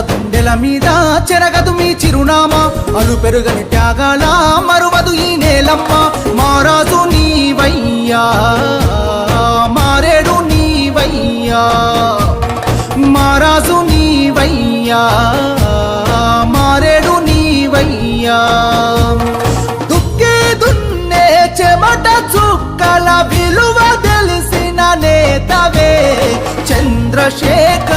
గుండెల మీద చెరగదు మీ చిరునామా. అలు పెరుగని త్యాగాల మరువదు ఈ నేలమ్మ. మారాదు నీవయ్యా మారేడు నీవయ్యా మారాజు నీవయ్యా మారేడు నీవయ్యా. దుక్కి దున్నే చెమట చుక్కల విలువ తెలిసిన నేతవే. చంద్రశేఖర్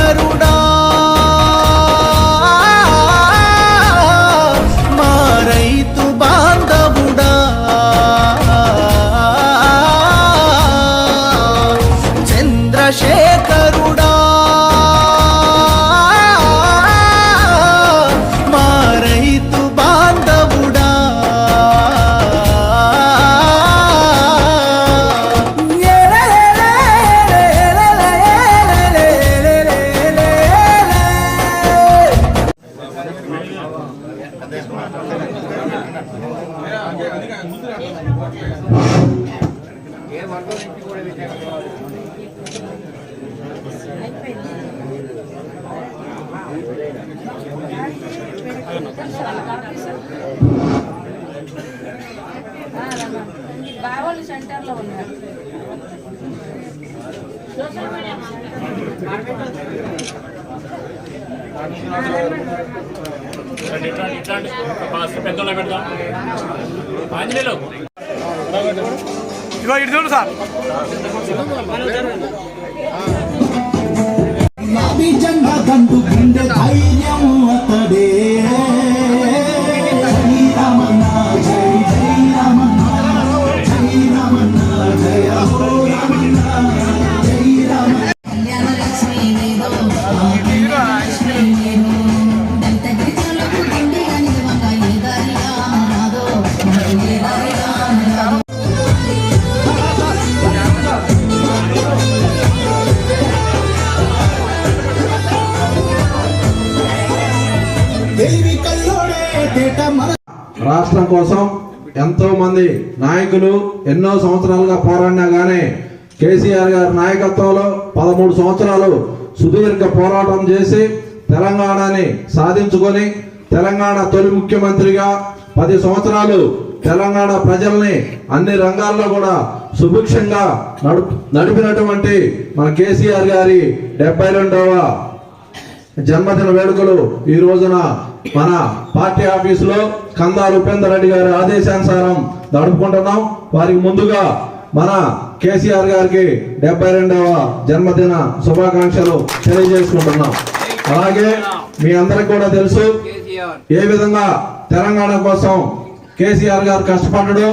బావోళ్ళు సెంటర్లో ఉన్నారు. సోషల్ మీడియా ఇట్లాంటి ఇట్లాంటి ఇట్లాంటి బాస్ పెద్దోళ్ళ పెడదాం ఆంజనేయులు ఇదిగో ఇటు చూడు సార్. గుండె రాష్ట్రం కోసం ఎంతో మంది నాయకులు ఎన్నో సంవత్సరాలుగా పోరాడినా గానీ కేసీఆర్ గారి నాయకత్వంలో పదమూడు సంవత్సరాలు సుదీర్ఘ పోరాటం చేసి తెలంగాణని సాధించుకొని తెలంగాణ తొలి ముఖ్యమంత్రిగా పది సంవత్సరాలు తెలంగాణ ప్రజల్ని అన్ని రంగాల్లో కూడా సుభిక్షంగా నడుపు నడిపినటువంటి మన కేసీఆర్ గారి డెబ్బై రెండవ జన్మదిన వేడుకలు ఈ రోజున మన పార్టీ ఆఫీసులో కందా ఉపేందర్ రెడ్డి గారి ఆదేశానుసారం నడుపుకుంటున్నాం వారికి ముందుగా మన కేసీఆర్ గారికి డెబ్బై రెండవ జన్మదిన శుభాకాంక్షలు తెలియజేసుకుంటున్నాం. అలాగే మీ అందరికి కూడా తెలుసు ఏ విధంగా తెలంగాణ కోసం కేసీఆర్ గారు కష్టపడ్డాడు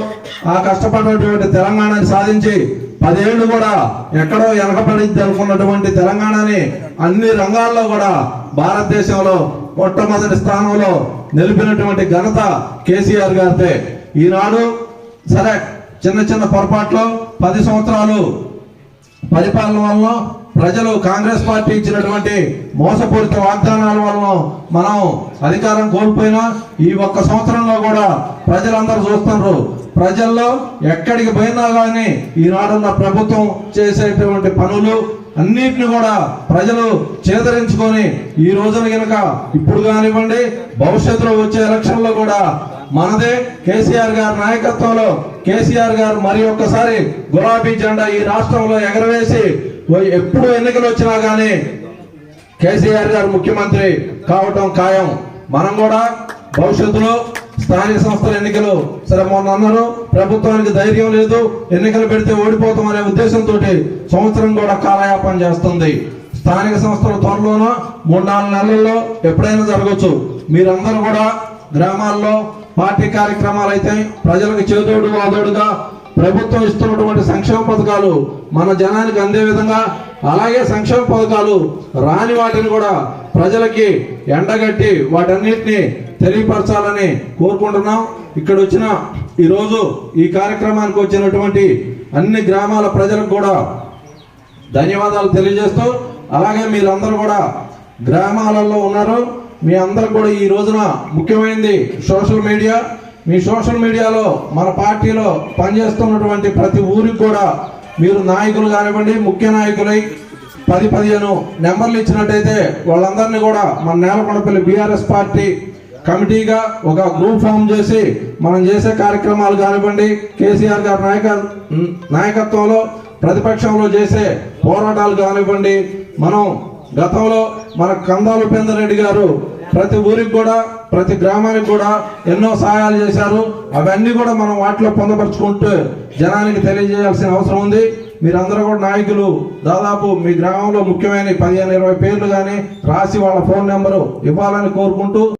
ఆ కష్టపడినటువంటి తెలంగాణని సాధించి పదేళ్ళు కూడా ఎక్కడో వెనకబడింది అనుకున్నటువంటి తెలంగాణని అన్ని రంగాల్లో కూడా భారతదేశంలో మొట్టమొదటి స్థానంలో నిలిపినటువంటి ఘనత కేసీఆర్ గారితే ఈనాడు సరే చిన్న చిన్న పొరపాట్లు పది సంవత్సరాలు పరిపాలన వల్ల ప్రజలు కాంగ్రెస్ పార్టీ ఇచ్చినటువంటి మోసపూరిత వాగ్దానాల వలన మనం అధికారం కోల్పోయినా ఈ ఒక్క సంవత్సరంలో కూడా ప్రజలందరూ చూస్తున్నారు. ప్రజల్లో ఎక్కడికి పోయినా కానీ ఈనాడున్న ప్రభుత్వం చేసేటువంటి పనులు అన్నిటిని కూడా ప్రజలు చేదరించుకొని ఈ రోజున గనక ఇప్పుడు కానివ్వండి భవిష్యత్తులో వచ్చే ఎలక్షన్లో కూడా మనదే కేసీఆర్ గారి నాయకత్వంలో కేసీఆర్ గారు మరి ఒక్కసారి గులాబీ జెండా ఈ రాష్ట్రంలో ఎగరవేసి ఎప్పుడు ఎన్నికలు వచ్చినా కానీ కేసీఆర్ గారు ముఖ్యమంత్రి కావటం ఖాయం. మనం కూడా భవిష్యత్తులో స్థానిక సంస్థల ఎన్నికలు సరే మొన్న అన్నారు. ప్రభుత్వానికి ధైర్యం లేదు. ఎన్నికలు పెడితే ఓడిపోతాం అనే ఉద్దేశంతో సంవత్సరం కూడా కాలయాపన చేస్తుంది. స్థానిక సంస్థల త్వరలోనో మూడు నాలుగు నెలల్లో ఎప్పుడైనా జరగవచ్చు మీరందరూ కూడా గ్రామాల్లో పార్టీ కార్యక్రమాలు అయితే ప్రజలకు చేదోడు వాదోడుగా ప్రభుత్వం ఇస్తున్నటువంటి సంక్షేమ పథకాలు మన జనానికి అందే విధంగా అలాగే సంక్షేమ పథకాలు రాని వాటిని కూడా ప్రజలకి ఎండగట్టి వాటన్నిటిని తెలియపరచాలని కోరుకుంటున్నాం. ఇక్కడ వచ్చిన ఈరోజు ఈ కార్యక్రమానికి వచ్చినటువంటి అన్ని గ్రామాల ప్రజలకు కూడా ధన్యవాదాలు తెలియజేస్తూ అలాగే మీరందరూ కూడా గ్రామాలలో ఉన్నారు. మీ అందరు కూడా ఈ రోజున ముఖ్యమైనది సోషల్ మీడియా. మీ సోషల్ మీడియాలో మన పార్టీలో పనిచేస్తున్నటువంటి ప్రతి ఊరికి కూడా మీరు నాయకులు కానివ్వండి ముఖ్య నాయకులై పది పదిహేను నెంబర్లు ఇచ్చినట్టయితే వాళ్ళందరినీ కూడా మన నేలకొండపల్లి బీఆర్ఎస్ పార్టీ కమిటీగా ఒక గ్రూప్ ఫామ్ చేసి మనం చేసే కార్యక్రమాలు కానివ్వండి కేసీఆర్ గారి నాయక నాయకత్వంలో ప్రతిపక్షంలో చేసే పోరాటాలు కానివ్వండి మనం గతంలో మన కందాలు ఉపేందర్ రెడ్డి గారు ప్రతి ఊరికి కూడా ప్రతి గ్రామానికి కూడా ఎన్నో సహాయాలు చేశారు. అవన్నీ కూడా మనం వాటిలో పొందపరుచుకుంటూ జనానికి తెలియజేయాల్సిన అవసరం ఉంది. మీరందరూ కూడా నాయకులు దాదాపు మీ గ్రామంలో ముఖ్యమైన పదిహేను ఇరవై పేర్లు కానీ రాసి వాళ్ళ ఫోన్ నెంబరు ఇవ్వాలని కోరుకుంటూ